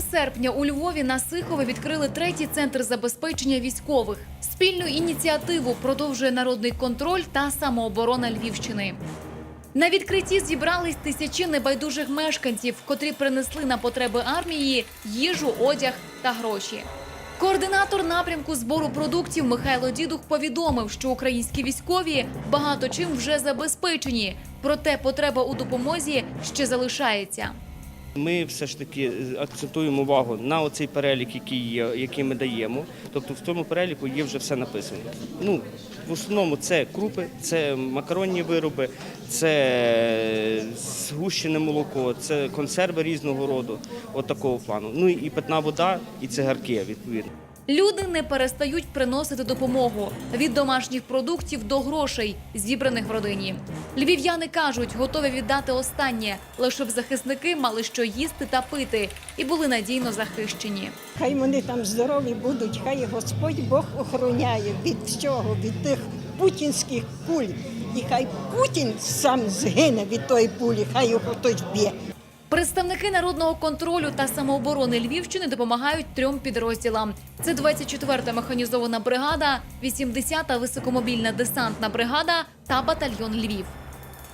Серпня у Львові на Сихові відкрили третій центр забезпечення військових. Спільну ініціативу продовжує народний контроль та самооборона Львівщини. На відкритті зібрались тисячі небайдужих мешканців, котрі принесли на потреби армії їжу, одяг та гроші. Координатор напрямку збору продуктів Михайло Дідух повідомив, що українські військові багато чим вже забезпечені, проте потреба у допомозі ще залишається. Ми все ж таки е, акцентуємо увагу на оцей перелік, який є, який ми даємо. Тобто в цьому переліку є вже все написано. Ну в основному це крупи, це макаронні вироби, це згущене молоко, це консерви різного роду, от такого плану. Ну і питна вода, і цигарки відповідно. Люди не перестають приносити допомогу від домашніх продуктів до грошей, зібраних в родині. Львів'яни кажуть, готові віддати останнє, лише б захисники мали що їсти та пити і були надійно захищені. Хай вони там здорові будуть, хай Господь Бог охороняє від всього, від тих путінських куль. І хай Путін сам згине від тої пулі, хай його хтось вб'є. Представники народного контролю та самооборони Львівщини допомагають трьом підрозділам: це 24-та механізована бригада, 80-та високомобільна десантна бригада та батальйон Львів.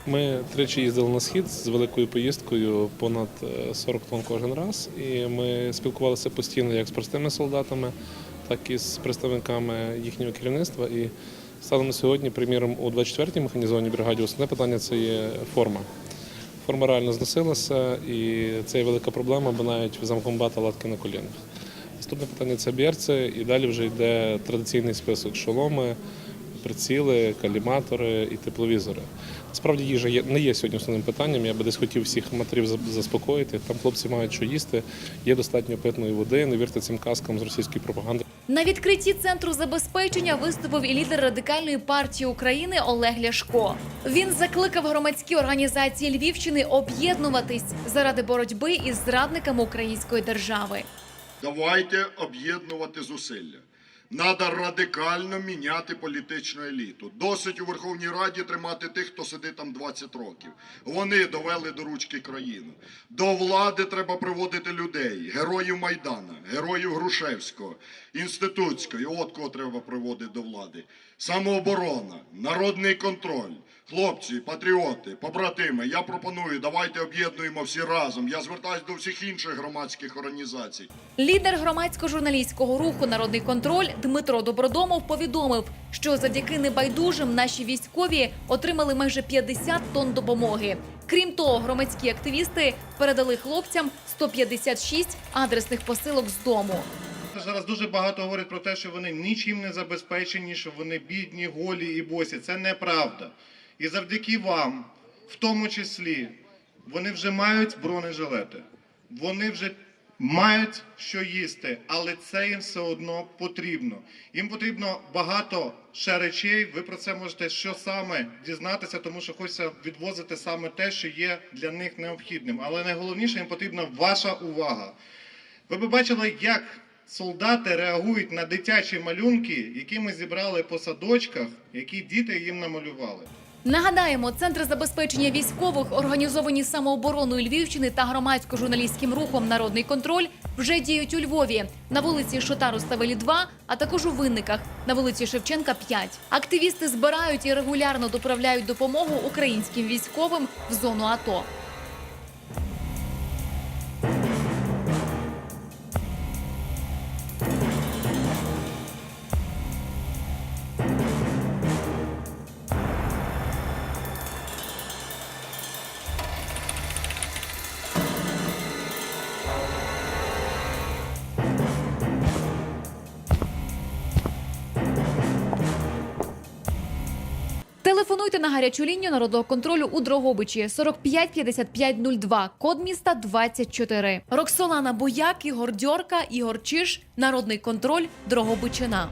Ми тричі їздили на схід з великою поїздкою, понад е, 40 тонн кожен раз. І ми спілкувалися постійно як з простими солдатами, так і з представниками їхнього керівництва. І станом на сьогодні, приміром, у 24-й механізованій бригаді основне питання це є форма. Форма реально зносилася, і це є велика проблема, бо навіть замкомбата латки на колінах. Наступне питання це бірці, і далі вже йде традиційний список шоломи, приціли, каліматори і тепловізори. Справді їжа є, не є сьогодні основним питанням. Я би десь хотів всіх матерів за- заспокоїти. Там хлопці мають що їсти, є достатньо питної води. Не вірте цим казкам з російської пропаганди. На відкритті центру забезпечення виступив і лідер радикальної партії України Олег Ляшко. Він закликав громадські організації Львівщини об'єднуватись заради боротьби із зрадниками української держави. Давайте об'єднувати зусилля. Надо радикально міняти політичну еліту. Досить у Верховній Раді тримати тих, хто сидить там 20 років. Вони довели до ручки країну. До влади треба приводити людей, героїв Майдана, героїв Грушевського, Інститутської. От кого треба приводити до влади. Самооборона, народний контроль. Хлопці, патріоти, побратими, я пропоную, давайте об'єднуємо всі разом. Я звертаюся до всіх інших громадських організацій. Лідер громадсько-журналістського руху Народний контроль Дмитро Добродомов повідомив, що завдяки небайдужим наші військові отримали майже 50 тонн допомоги. Крім того, громадські активісти передали хлопцям 156 адресних посилок з дому. Зараз дуже багато говорять про те, що вони нічим не забезпечені, що вони бідні, голі і босі. Це неправда. І завдяки вам, в тому числі, вони вже мають бронежилети, вони вже мають що їсти, але це їм все одно потрібно. Їм потрібно багато ще речей. Ви про це можете що саме дізнатися, тому що хочеться відвозити саме те, що є для них необхідним. Але найголовніше їм потрібна ваша увага. Ви б бачили, як солдати реагують на дитячі малюнки, які ми зібрали по садочках, які діти їм намалювали. Нагадаємо, центри забезпечення військових, організовані самообороною Львівщини та громадсько-журналістським рухом Народний контроль вже діють у Львові на вулиці Шотару Ставелі 2, а також у Винниках на вулиці Шевченка 5. Активісти збирають і регулярно доправляють допомогу українським військовим в зону АТО. Телефонуйте на гарячу лінію народного контролю у Дрогобичі 45 55 02, код міста 24. Роксолана Бояк, Ігор Дьорка, Ігор Чиш, Народний контроль, Дрогобичина.